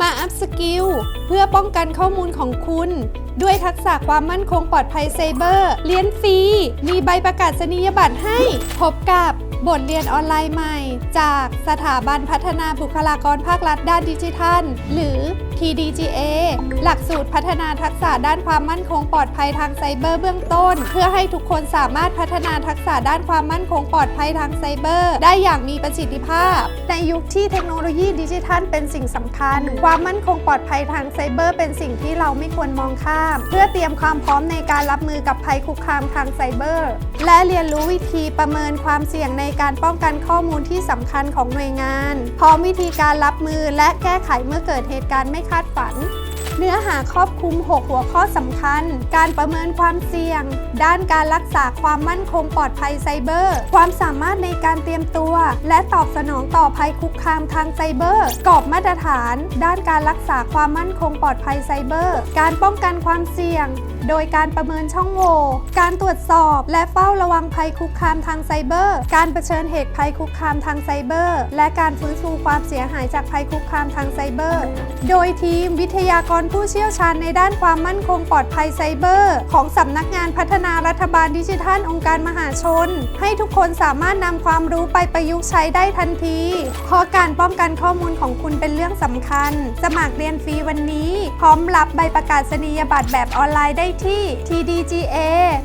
มาอัพสกิลเพื่อป้องกันข้อมูลของคุณ ด้วยทักษะความมั่นคงปลอดภัยไซเบอร์ เรียนฟรี มีใบประกาศนียบัตรให้ พบกับ บทเรียนออนไลน์ใหม่ จากสถาบันพัฒนาบุคลากรภาครัฐด้านดิจิทัล หรือ TDGA หลักสูตรพัฒนาทักษะด้านความมั่นคงปลอดภัยทางไซเบอร์เบื้องต้น เพื่อให้ทุกคนสามารถพัฒนาทักษะด้านความมั่นคงปลอดภัยทางไซเบอร์ ได้อย่างมีประสิทธิภาพ ในยุคที่เทคโนโลยีดิจิทัลเป็นสิ่งสำคัญ ความมั่นคงปลอดภัยทางไซเบอร์ เป็นสิ่งที่เราไม่ควรมองข้าม เพื่อเตรียมความพร้อมในการรับมือกับภัยคุกคามทางไซเบอร์ และเรียนรู้วิธีประเมินความเสี่ยงในการป้องกันข้อมูลที่สำคัญของหน่วยงาน พร้อมวิธีการรับมือและแก้ไขเมื่อเกิดเหตุการณ์ไม่คาดฝัน เนื้อหาครอบคลุม 6 หัวข้อสำคัญ การประเมินความเสี่ยง ด้านการรักษาความมั่นคงปลอดภัยไซเบอร์ ความสามารถในการเตรียมตัว และตอบสนองต่อภัยคุกคามทางไซเบอร์ กรอบมาตรฐาน ด้านการรักษาความมั่นคงปลอดภัยไซเบอร์ การป้องกันความเสี่ยง โดยการประเมินช่องโหว่ การตรวจสอบ และเฝ้าระวังภัยคุกคามทางไซเบอร์ การเผชิญเหตุภัยคุกคามทางไซเบอร์ และการฟื้นฟูความเสียหายจากภัยคุกคามทางไซเบอร์ โดยทีมวิทยากรผู้เชี่ยวชาญในด้านความมั่นคงปลอดภัยไซเบอร์ ของสำนักงานพัฒนารัฐบาลดิจิทัลองค์การมหาชน ให้ทุกคนสามารถนำความรู้ไปประยุกต์ใช้ได้ทันที เพราะการป้องกันข้อมูลของคุณเป็นเรื่องสำคัญ สมัครเรียนฟรีวันนี้ พร้อมรับใบประกาศนียบัตรแบบออนไลน์ได้ที่ tdga.dga.or.th